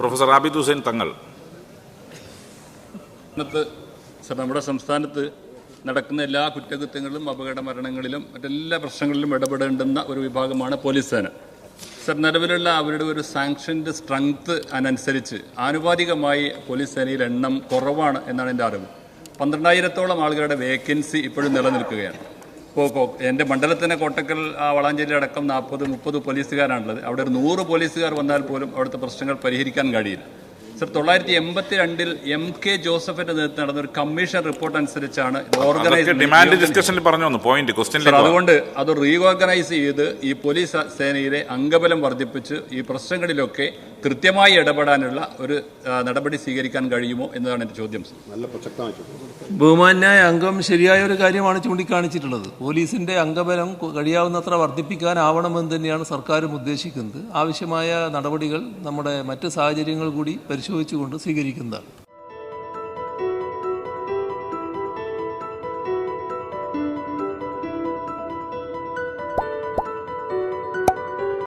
Professor Abid Hussain Thangal. നമ്മുടെ സംസ്ഥാനത്ത് നടക്കുന്ന എല്ലാ കുറ്റകൃത്യങ്ങളിലും അപകട മരണങ്ങളിലും മറ്റെല്ലാ പ്രശ്നങ്ങളിലും ഇടപെടേണ്ടുന്ന ഒരു വിഭാഗമാണ് പോലീസ് സേന. സർ നിലവിലുള്ള അവരുടെ ഒരു സാങ്ഷൻഡ് സ്ട്രെങ്ത് അതിനനുസരിച്ച് ആനുപാതികമായി പോലീസ് സേനയിൽ എണ്ണം കുറവാണ് എന്നാണ് എന്റെ അറിവ്. പന്ത്രണ്ടായിരത്തോളം ആളുകളുടെ വേക്കൻസി ഇപ്പോഴും നിലനിൽക്കുകയാണ്. ഇപ്പോൾ എന്റെ മണ്ഡലത്തിന്റെ കോട്ടക്കൽ ആ, വളാഞ്ചേരി അടക്കം നാൽപ്പത് മുപ്പത് പോലീസുകാരാണുള്ളത്. അവിടെ ഒരു നൂറ് പോലീസുകാർ വന്നാൽ പോലും അവിടുത്തെ പ്രശ്നങ്ങൾ പരിഹരിക്കാൻ കഴിയില്ല. സർ തൊള്ളായിരത്തി എൺപത്തി രണ്ടിൽ എം കെ ജോസഫിന്റെ നേതൃത്വം നടന്ന ഒരു കമ്മീഷൻ റിപ്പോർട്ട് അനുസരിച്ചാണ് ഓർഗനൈസ് ഡിമാൻഡ് ഡിസ്കഷനിൽ പറഞ്ഞു വന്നു പോയിന്റ് അതുകൊണ്ട് അത് റീഓർഗനൈസ് ചെയ്ത് ഈ പോലീസ് സേനയിലെ അംഗബലം വർദ്ധിപ്പിച്ച് ഈ പ്രശ്നങ്ങളിലൊക്കെ കൃത്യമായി ഇടപെടാനുള്ള ഒരു നടപടി സ്വീകരിക്കാൻ കഴിയുമോ എന്നതാണ് എന്റെ ചോദ്യം ബഹുമാന്യായ അംഗം ശരിയായ ഒരു കാര്യമാണ് ചൂണ്ടിക്കാണിച്ചിട്ടുള്ളത്. പോലീസിന്റെ അംഗബലം കഴിയാവുന്നത്ര വർദ്ധിപ്പിക്കാനാവണമെന്ന് തന്നെയാണ് സർക്കാരും ഉദ്ദേശിക്കുന്നത്. ആവശ്യമായ നടപടികൾ നമ്മുടെ മറ്റ് സാഹചര്യങ്ങൾ കൂടി പരിശോധിച്ചുകൊണ്ട് സ്വീകരിക്കുന്നതാണ്.